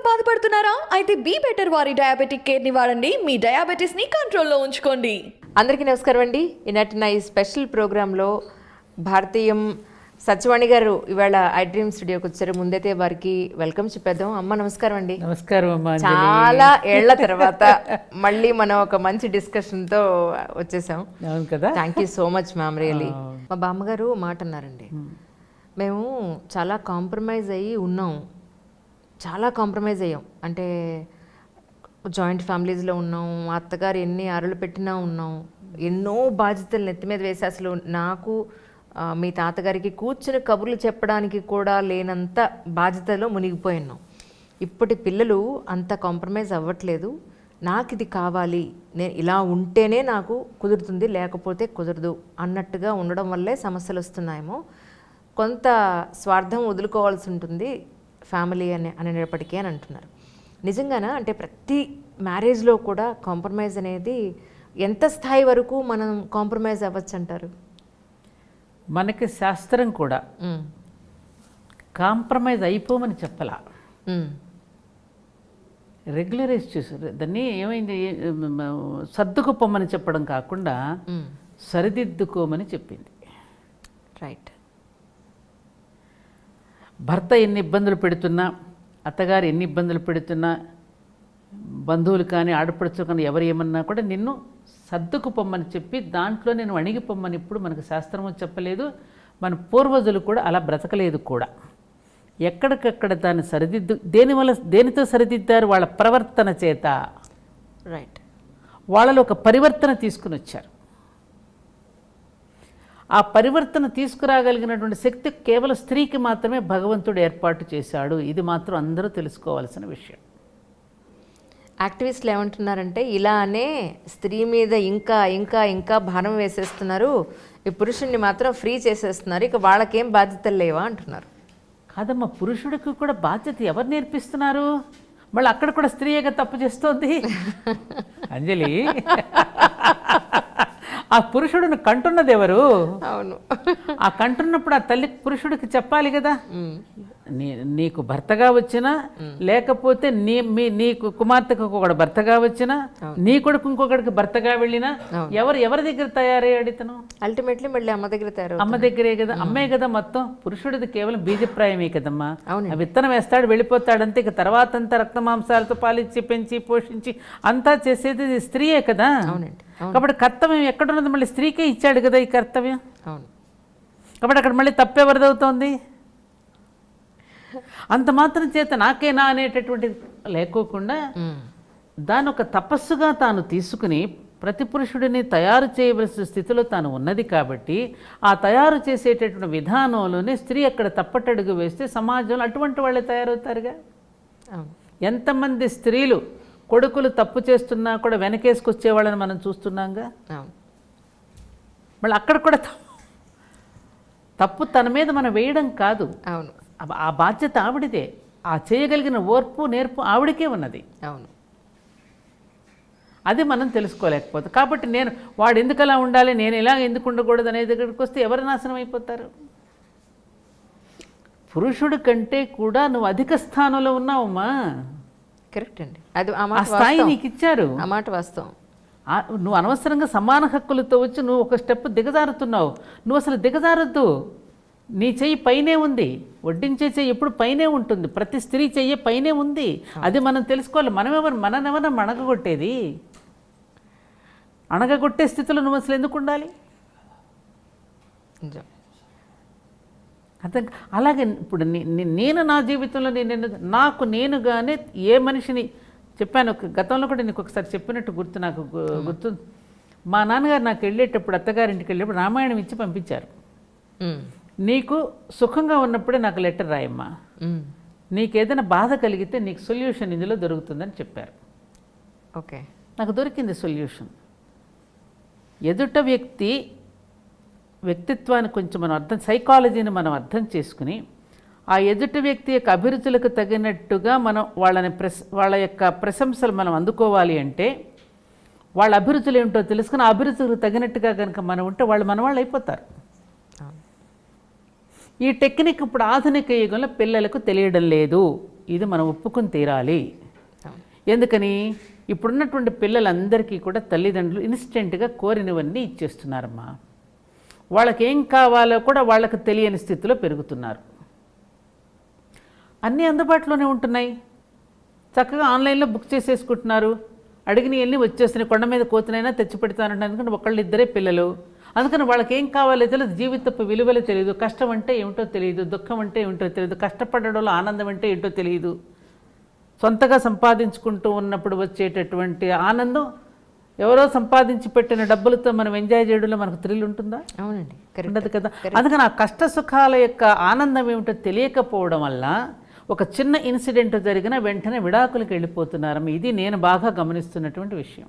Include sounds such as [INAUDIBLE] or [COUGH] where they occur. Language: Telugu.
తో బాధపడుతున్నారా? అయితే బీ బెటర్ వారి డయాబెటిక్ కేర్ని వాడండి మీ డయాబెటిస్ని కంట్రోల్లో ఉంచుకోండి. అందరికీ నమస్కారం అండి. ఈనాటి నా ఈ స్పెషల్ ప్రోగ్రాంలో భారతీయం సత్యవాణి గారు ఇవాళ ఐ డ్రీమ్ స్టూడియోకి వచ్చారు. ముందైతే వారికి వెల్కమ్ చెప్పేద్దాం. అమ్మ నమస్కారం అండి. నమస్కారం అమ్మా. చాలా ఏళ్ళ తర్వాత మళ్ళీ మనం ఒక మంచి డిస్కషన్తో వచ్చేసాం. అవును కదా? Thank you so much ma'am really మా బామ్మగారు మాట అన్నారండి మేము చాలా కాంప్రమైజ్ అయ్యి ఉన్నాం. చాలా కాంప్రమైజ్ అయ్యాం. అంటే జాయింట్ ఫ్యామిలీస్లో ఉన్నాం మా అత్తగారు ఎన్ని అరలు పెట్టినా ఉన్నాం ఎన్నో బాధ్యతలు నెత్తి మీద వేసి అసలు నాకు మీ తాతగారికి కూర్చుని కబుర్లు చెప్పడానికి కూడా లేనంత బాధ్యతలో మునిగిపోయినాం ఇప్పటి పిల్లలు అంత కాంప్రమైజ్ అవ్వట్లేదు. నాకు ఇది కావాలి నేను ఇలా ఉంటేనే నాకు కుదురుతుంది లేకపోతే కుదరదు అన్నట్టుగా ఉండడం వల్లే సమస్యలు వస్తున్నాయేమో. కొంత స్వార్థం వదులుకోవాల్సి ఉంటుంది. ఫ్యామిలీ అని అనేటప్పటికీ అని అంటున్నారు. నిజంగానా? అంటే ప్రతి మ్యారేజ్లో కూడా కాంప్రమైజ్ అనేది ఎంత స్థాయి వరకు మనం కాంప్రమైజ్ అవ్వచ్చు అంటారు మనకి శాస్త్రం కూడా కాంప్రమైజ్ అయిపోమని చెప్పలా. రెగ్యులరైజ్ చేశారు దాన్ని ఏమైంది? సర్దుకుపోమని చెప్పడం కాకుండా సరిదిద్దుకోమని చెప్పింది. రైట్. భర్త ఎన్ని ఇబ్బందులు పెడుతున్నా అత్తగారు ఎన్ని ఇబ్బందులు పెడుతున్నా బంధువులు కానీ ఆడపడుచు కానీ ఎవరు ఏమన్నా కూడా నిన్ను సర్దుకుపోమ్మని చెప్పి దాంట్లో నేను అణిగిపోమ్మని ఇప్పుడు మనకు శాస్త్రము చెప్పలేదు. మన పూర్వజులు కూడా అలా బ్రతకలేదు కూడా. ఎక్కడికక్కడ దాన్ని సరిదిద్దు దేనివల్ల దేనితో సరిదిద్దారు? వాళ్ళ ప్రవర్తన చేత. రైట్ వాళ్ళలో ఒక పరివర్తన తీసుకుని వచ్చారు. ఆ పరివర్తన తీసుకురాగలిగినటువంటి శక్తి కేవలం స్త్రీకి మాత్రమే భగవంతుడు ఏర్పాటు చేశాడు. ఇది మాత్రం అందరూ తెలుసుకోవాల్సిన విషయం. యాక్టివిస్టులు ఏమంటున్నారంటే ఇలానే స్త్రీ మీద ఇంకా ఇంకా ఇంకా భారం వేసేస్తున్నారు. ఈ పురుషుణ్ణి మాత్రం ఫ్రీ చేసేస్తున్నారు. ఇక వాళ్ళకేం బాధ్యతలు లేవా అంటున్నారు. కాదమ్మా పురుషుడికి కూడా బాధ్యత ఎవరు నేర్పిస్తున్నారు? మళ్ళీ అక్కడ కూడా స్త్రీయేగా తప్పు చేస్తోంది. [LAUGHS] అంజలి. ఆ పురుషుడిని కంటున్నది ఎవరు అవును. ఆ కంటున్నప్పుడు ఆ తల్లి పురుషుడికి చెప్పాలి కదా? నీ నీకు భర్తగా వచ్చినా లేకపోతే నీ మీ నీకు కుమార్తెకు ఒకడు భర్తగా వచ్చినా నీ కొడుకు ఇంకొకడికి భర్తగా వెళ్ళినా ఎవరు ఎవరి దగ్గర తయారయ్యాడు ఇతను? అల్టిమేట్లీ మళ్ళీ అమ్మ దగ్గర తయారు అమ్మ దగ్గరే కదా అమ్మే కదా మొత్తం. పురుషుడిది కేవలం బీజప్రాయమే కదమ్మా. విత్తనం వేస్తాడు వెళ్ళిపోతాడు అంతే ఇక తర్వాత అంతా రక్త మాంసాలతో పాలిచ్చి పెంచి పోషించి అంతా చేసేది స్త్రీయే కదా. కాబట్టి కర్తవ్యం ఎక్కడున్నది? మళ్ళీ స్త్రీకే ఇచ్చాడు కదా ఈ కర్తవ్యం. అవును. కాబట్టి అక్కడ మళ్ళీ తప్పెవరిదవుతోంది అంత మాత్రం చేత నాకేనా అనేటటువంటి లేకోకుండా దాని ఒక తపస్సుగా తాను తీసుకుని ప్రతి పురుషుడిని తయారు చేయవలసిన స్థితిలో తాను ఉన్నది కాబట్టి ఆ తయారు చేసేటటువంటి విధానంలోనే స్త్రీ అక్కడ తప్పటడుగు వేస్తే సమాజంలో అటువంటి వాళ్ళే తయారవుతారుగా? ఎంతమంది స్త్రీలు కొడుకులు తప్పు చేస్తున్నా కూడా వెనకేసుకొచ్చే వాళ్ళని మనం చూస్తున్నాంగా? మళ్ళీ అక్కడ కూడా తప్పు తప్పు తన మీద మనం వేయడం కాదు. అవును. ఆ- బాధ్యత ఆవిడిదే. ఆ చేయగలిగిన ఓర్పు నేర్పు ఆవిడకే ఉన్నది. అవును. అది మనం తెలుసుకోలేకపోతే. కాబట్టి నేను వాడు ఎందుకు అలా ఉండాలి నేను ఇలా ఎందుకు ఉండకూడదు అనే దగ్గరికి వస్తే ఎవరు నాశనం అయిపోతారు? పురుషుడి కంటే కూడా నువ్వు అధిక స్థానంలో ఉన్నావమ్మా కరెక్ట్ అండి. అది ఆ స్థాయి. నీకు ఇచ్చారు ఆ మాట వాస్తవం. నువ్వు అనవసరంగా సమాన హక్కులతో వచ్చి నువ్వు ఒక స్టెప్ దిగజారుతున్నావు. నువ్వు అసలు దిగజారొద్దు. నీ చెయ్యి పైనే ఉంది. వడ్డించే చెయ్యి ఎప్పుడు పైనే ఉంటుంది. ప్రతి స్త్రీ చెయ్యి పైనే ఉంది. అది మనం తెలుసుకోవాలి. మనమెవరు? మననెవరం? అణగగొట్టేది. అణగగొట్టే స్థితిలో నువ్వు అసలు ఎందుకు ఉండాలి? అర్థం అలాగే ఇప్పుడు నేను నా జీవితంలో నేను నాకు నేనుగానే ఏ మనిషిని చెప్పాను. గతంలో కూడా నీకు ఒకసారి చెప్పినట్టు గుర్తు నాకు గుర్తు మా నాన్నగారు నాకు వెళ్ళేటప్పుడు అత్తగారింటికి వెళ్ళేటప్పుడు రామాయణం ఇచ్చి పంపించారు. నీకు సుఖంగా ఉన్నప్పుడే నాకు లెటర్ రాయమ్మా. ఉమ్. నీకు ఏదైనా బాధ కలిగితే నీకు సొల్యూషన్ ఇందులో దొరుకుతుందని చెప్పారు. ఓకే. నాకు దొరికింది సొల్యూషన్. ఎదుట వ్యక్తి వ్యక్తిత్వాన్ని కొంచెం మనం అర్థం సైకాలజీని మనం అర్థం చేసుకుని ఆ ఎదుటి వ్యక్తి యొక్క అభిరుచులకు తగినట్టుగా మనం వాళ్ళని ప్రశ వాళ్ళ యొక్క ప్రశంసలు మనం అందుకోవాలి అంటే వాళ్ళ అభిరుచులు ఏమిటో తెలుసుకుని ఆ అభిరుచులకు తగినట్టుగా కనుక మనం ఉంటే వాళ్ళు మన వాళ్ళు అయిపోతారు. ఈ టెక్నిక్ ఇప్పుడు ఆధునిక యుగంలో పిల్లలకు తెలియడం లేదు. ఇది మనం ఒప్పుకొని తీరాలి. ఎందుకని? ఇప్పుడున్నటువంటి పిల్లలందరికీ కూడా తల్లిదండ్రులు ఇన్స్టెంట్గా కోరినవన్నీ ఇచ్చేస్తున్నారమ్మా. వాళ్ళకి ఏం కావాలో కూడా వాళ్ళకి తెలియని స్థితిలో పెరుగుతున్నారు. అన్నీ అందుబాటులోనే ఉంటున్నాయి. చక్కగా ఆన్లైన్లో బుక్ చేసేసుకుంటున్నారు. అడిగిన వచ్చేస్తున్నాయి. కొండ మీద కోతినైనా తెచ్చి పెడతానంటే ఎందుకంటే ఒకళ్ళు ఇద్దరే పిల్లలు. అందుకని వాళ్ళకి ఏం కావాలో తెలియదు. జీవితపు విలువలు తెలియదు. కష్టం అంటే ఏమిటో తెలియదు. దుఃఖం అంటే ఏమిటో తెలియదు. కష్టపడడంలో ఆనందం అంటే ఏంటో తెలియదు. సొంతగా సంపాదించుకుంటూ ఉన్నప్పుడు వచ్చేటటువంటి ఆనందం ఎవరో సంపాదించి పెట్టిన డబ్బులతో మనం ఎంజాయ్ చేయడంలో మనకు థ్రిల్ ఉంటుందా? అవునండి. ఉండదు కదా? అందుకని ఆ కష్ట సుఖాల యొక్క ఆనందం ఏమిటో తెలియకపోవడం వల్ల ఒక చిన్న ఇన్సిడెంట్ జరిగిన వెంటనే విడాకులకు వెళ్ళిపోతున్నారమ్మ ఇది నేను బాగా గమనిస్తున్నటువంటి విషయం.